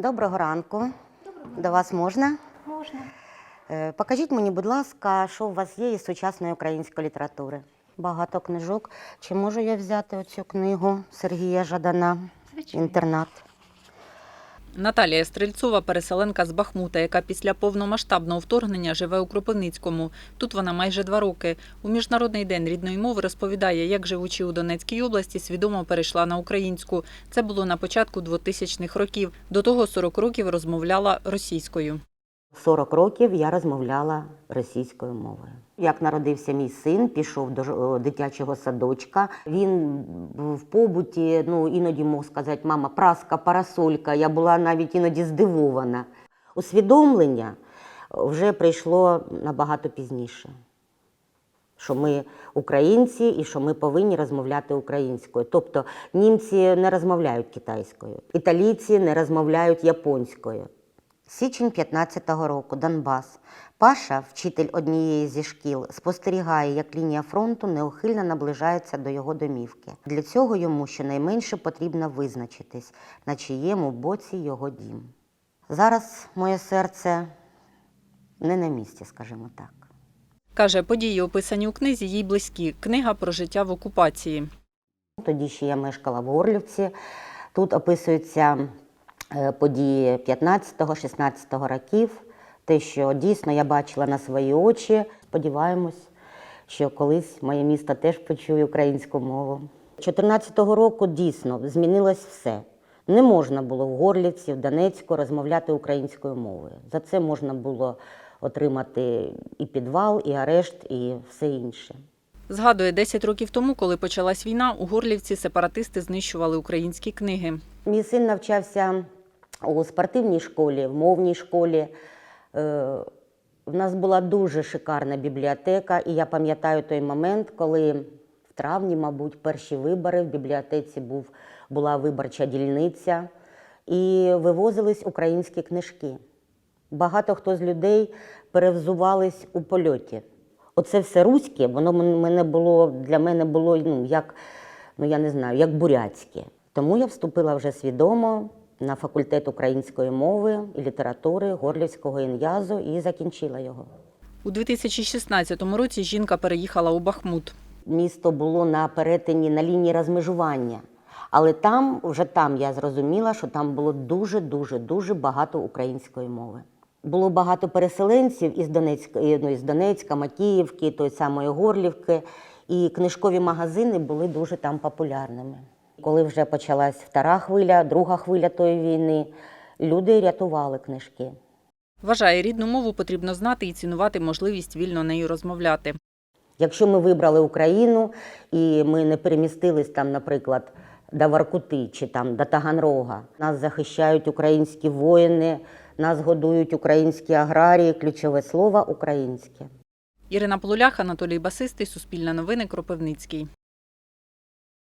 Доброго ранку. До вас можна? Можна. Е, Покажіть мені, будь ласка, що у вас є із сучасної української літератури? Багато книжок. Чи можу я взяти оцю книгу Сергія Жадана Звичайно. Інтернат? Наталія Стрельцова, переселенка з Бахмута, яка після повномасштабного вторгнення живе у Кропивницькому. Тут вона майже два роки. У міжнародний день рідної мови розповідає, як живучи у Донецькій області, свідомо перейшла на українську. Це було на початку 2000-х років. До того 40 років розмовляла російською. 40 років я розмовляла російською мовою. Як народився мій син, пішов до дитячого садочка. Він в побуті, ну іноді мог сказати, мама, праска, парасолька. Я була навіть іноді здивована. Усвідомлення вже прийшло набагато пізніше. Що ми українці і що ми повинні розмовляти українською. Тобто німці не розмовляють китайською, італійці не розмовляють японською. Січень 15-го року, Донбас. Паша, вчитель однієї зі шкіл, спостерігає, як лінія фронту неухильно наближається до його домівки. Для цього йому щонайменше потрібно визначитись, на чиєму боці його дім. Зараз моє серце не на місці, скажімо так. Каже, події, описані у книзі, їй близькі. Книга про життя в окупації. Тоді ще я мешкала в Горлівці. Тут описуються е, події 15-16 років, те, що дійсно я бачила на свої очі. Сподіваємось, що колись моє місто теж почує українську мову. 14-го року дійсно змінилось все. Не можна було в Горлівці, в Донецьку розмовляти українською мовою. За це можна було отримати і підвал, і арешт, і все інше. Згадує, 10 років тому, коли почалась війна, у Горлівці сепаратисти знищували українські книги. Мій син навчався у спортивній школі, в мовній школі. Е, В нас була дуже шикарна бібліотека, і я пам'ятаю той момент, коли в травні, мабуть, перші вибори в бібліотеці був, була виборча дільниця, і вивозились українські книжки. Багато хто з людей перевзувались у польоті. Оце все руське, воно мене було, для мене було ну, як, ну, я не знаю, як бурятське. Тому я вступила вже свідомо на факультет української мови і літератури Горлівського ін'язу і закінчила його. У 2016 році жінка переїхала у Бахмут. Місто було на перетині на лінії розмежування. Але там, вже там я зрозуміла, що там було дуже, дуже, дуже багато української мови. Було багато переселенців із Донецька, і, ну, із Донецька, Макіївки, тої самої Горлівки, і книжкові магазини були дуже там популярними. Коли вже почалась втора хвиля, друга хвиля тої війни, люди рятували книжки. Вважає, рідну мову потрібно знати і цінувати можливість вільно нею розмовляти. Якщо ми вибрали Україну і ми не перемістились там, наприклад, до Воркути чи там до Таганрога, нас захищають українські воїни, нас годують українські аграрії, ключове слово українське. Ірина Полулях, Анатолій Басистий, Суспільне новини, Кропивницький.